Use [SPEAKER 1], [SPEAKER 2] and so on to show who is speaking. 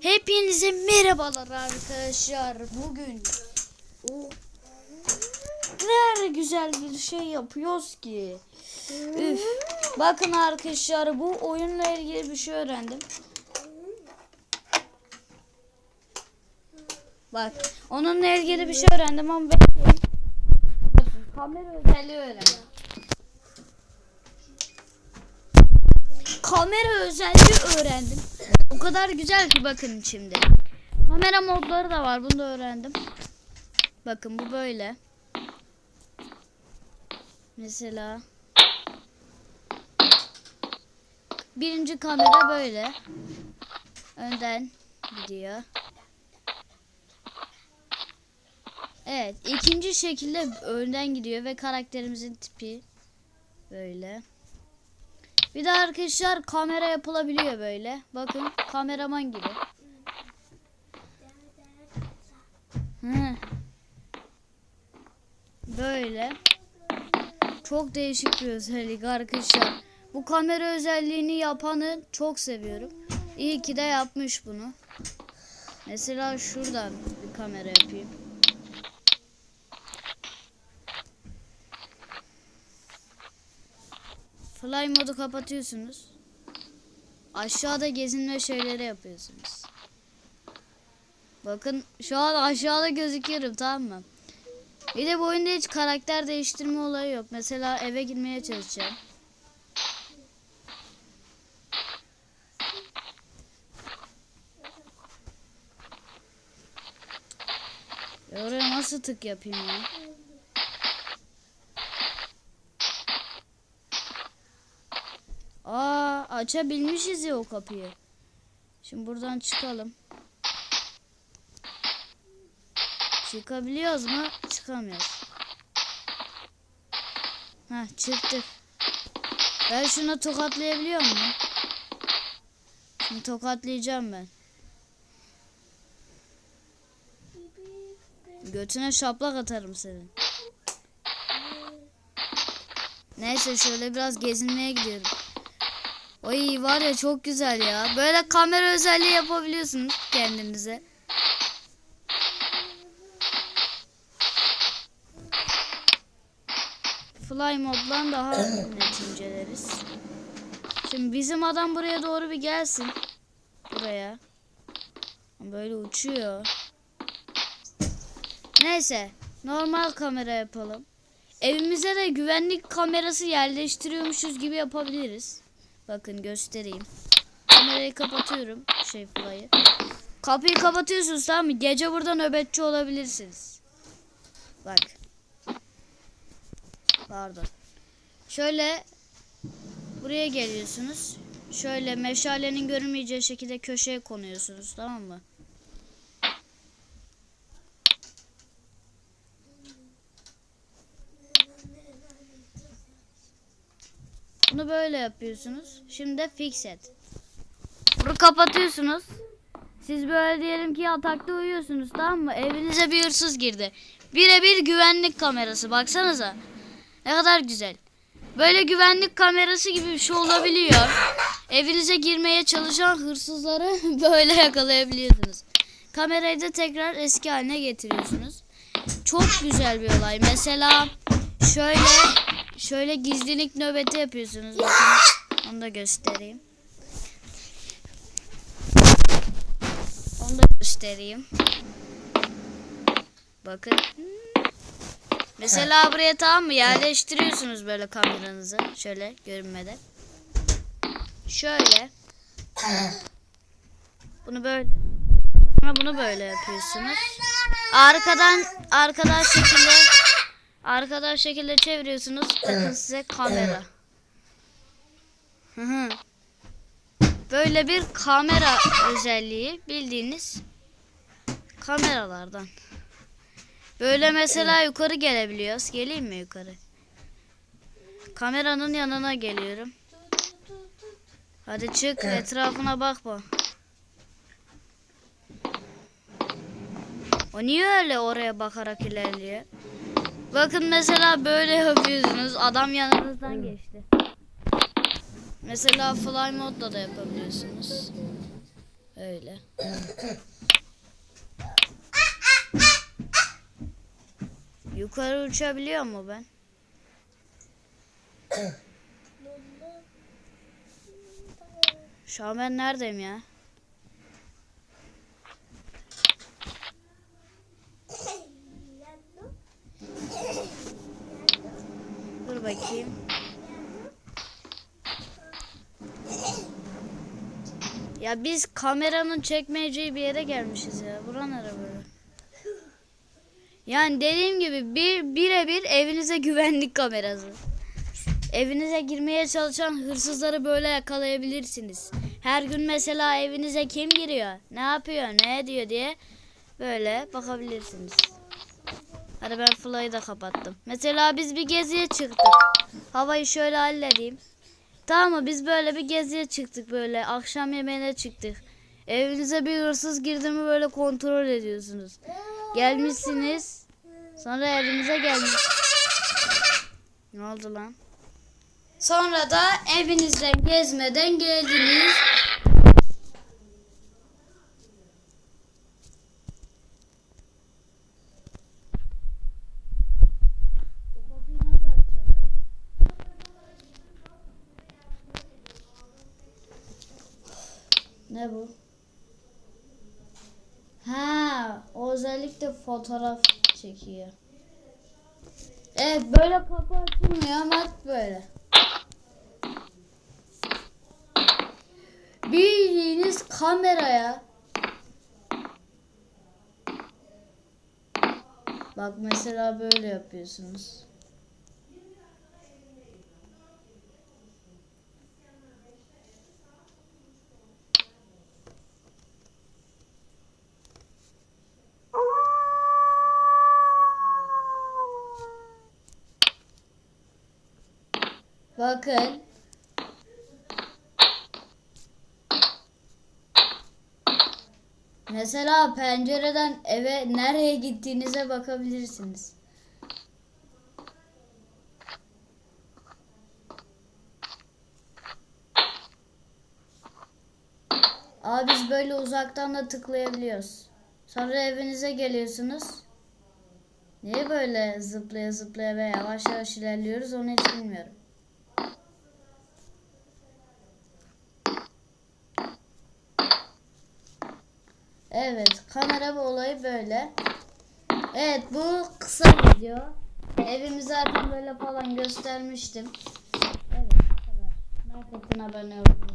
[SPEAKER 1] Hepinize merhabalar arkadaşlar. Bugün o güzel bir şey yapıyoruz ki. Üf. Bakın arkadaşlar bu oyunla ilgili bir şey öğrendim. Bak onunla ilgili bir şey öğrendim ama ben kamera özelliği öğrendim. Kamera özelliği öğrendim. O kadar güzel ki bakın şimdi. Kamera modları da var. Bunu da öğrendim. Bakın bu böyle. Mesela birinci kamera böyle. Önden gidiyor. Evet, ikinci şekilde önden gidiyor ve karakterimizin tipi böyle. Bir de arkadaşlar kamera yapılabiliyor böyle. Bakın kameraman gibi. Böyle. Çok değişik bir özellik arkadaşlar. Bu kamera özelliğini yapanı çok seviyorum. İyi ki de yapmış bunu. Mesela şuradan bir kamera yapayım. Fly modu kapatıyorsunuz. Aşağıda gezinme şeyleri yapıyorsunuz. Bakın şu an aşağıda gözüküyorum tamam mı? Bir de bu oyunda hiç karakter değiştirme olayı yok. Mesela eve girmeye çalışacağım. Ya oraya nasıl tık yapayım ya? Aa açabilmişiz ya o kapıyı. Şimdi buradan çıkalım. Çıkabiliyoruz mu? Çıkamıyoruz. Ha çıktık. Ben şunu tokatlayabiliyor muyum? Şimdi tokatlayacağım ben. Götüne şaplak atarım senin. Neyse şöyle biraz gezinmeye gidiyorum. Oy var ya çok güzel ya. Böyle kamera özelliği yapabiliyorsunuz kendinize. Fly moddan daha net inceleriz. Şimdi bizim adam buraya doğru bir gelsin. Buraya. Böyle uçuyor. Neyse. Normal kamera yapalım. Evimize de güvenlik kamerası yerleştiriyormuşuz gibi yapabiliriz. Bakın göstereyim. Kamerayı kapatıyorum. Şey fly'ı. Kapıyı kapatıyorsunuz tamam mı? Gece burada nöbetçi olabilirsiniz. Bak. Pardon. Şöyle buraya geliyorsunuz. Şöyle meşalenin görünmeyeceği şekilde köşeye konuyorsunuz tamam mı? Bunu böyle yapıyorsunuz. Şimdi de fix et. Bunu kapatıyorsunuz. Siz böyle diyelim ki yatakta uyuyorsunuz tamam mı? Evinize bir hırsız girdi. Birebir güvenlik kamerası baksanıza. Ne kadar güzel. Böyle güvenlik kamerası gibi bir şey olabiliyor. Evinize girmeye çalışan hırsızları böyle yakalayabiliyorsunuz. Kamerayı da tekrar eski haline getiriyorsunuz. Çok güzel bir olay. Mesela şöyle şöyle gizlilik nöbeti yapıyorsunuz. Bakın. Onu da göstereyim. Onu da göstereyim. Bakın. Mesela buraya tamam mı yerleştiriyorsunuz böyle kameranızı. Şöyle görünmeden. Şöyle. Bunu böyle. Sonra bunu böyle yapıyorsunuz. Arkadan arkadan şekilde arkadan şekilde çeviriyorsunuz. Bakın size kamera. Hı hı. Böyle bir kamera özelliği bildiğiniz kameralardan. Böyle mesela yukarı gelebiliyoruz. Geleyim mi yukarı? Kameranın yanına geliyorum. Hadi çık etrafına bakma. O niye öyle oraya bakarak ilerliyor? Bakın mesela böyle yapıyorsunuz. Adam yanınızdan geçti. Mesela fly modda da yapabiliyorsunuz. Öyle. Yukarı uçabiliyor mu ben? Şu an ben neredeyim ya? Bakayım. Ya biz kameranın çekmeyeceği bir yere gelmişiz ya. Bura nere böyle? Yani dediğim gibi bir birebir evinize güvenlik kamerası. Evinize girmeye çalışan hırsızları böyle yakalayabilirsiniz. Her gün mesela evinize kim giriyor, ne yapıyor, ne ediyor diye böyle bakabilirsiniz. Hadi ben fly'ı da kapattım. Mesela biz bir geziye çıktık. Havayı şöyle halledeyim. Tamam mı? Biz böyle bir geziye çıktık böyle. Akşam yemeğine çıktık. Evinize bir hırsız girdi mi böyle kontrol ediyorsunuz. Gelmişsiniz. Sonra evinize gelmiş. Ne oldu lan? Sonra da evinizden gezmeden geldiniz. O kapıyı nasıl açacağım ben? Ne bu? Ha, o özellikle fotoğraf çekiyor. Evet, böyle kapı açılmıyor ama böyle. Bildiğiniz kameraya Bak mesela böyle yapıyorsunuz. Bakın. Mesela pencereden eve nereye gittiğinize bakabilirsiniz. Aa biz böyle uzaktan da tıklayabiliyoruz. Sonra evinize geliyorsunuz. Niye böyle zıplaya zıplaya ve yavaş yavaş ilerliyoruz onu hiç bilmiyorum. Evet, kamera bu olayı böyle. Evet, bu kısa video. Evimi zaten böyle falan göstermiştim. Evet, bu kadar. Abone olun.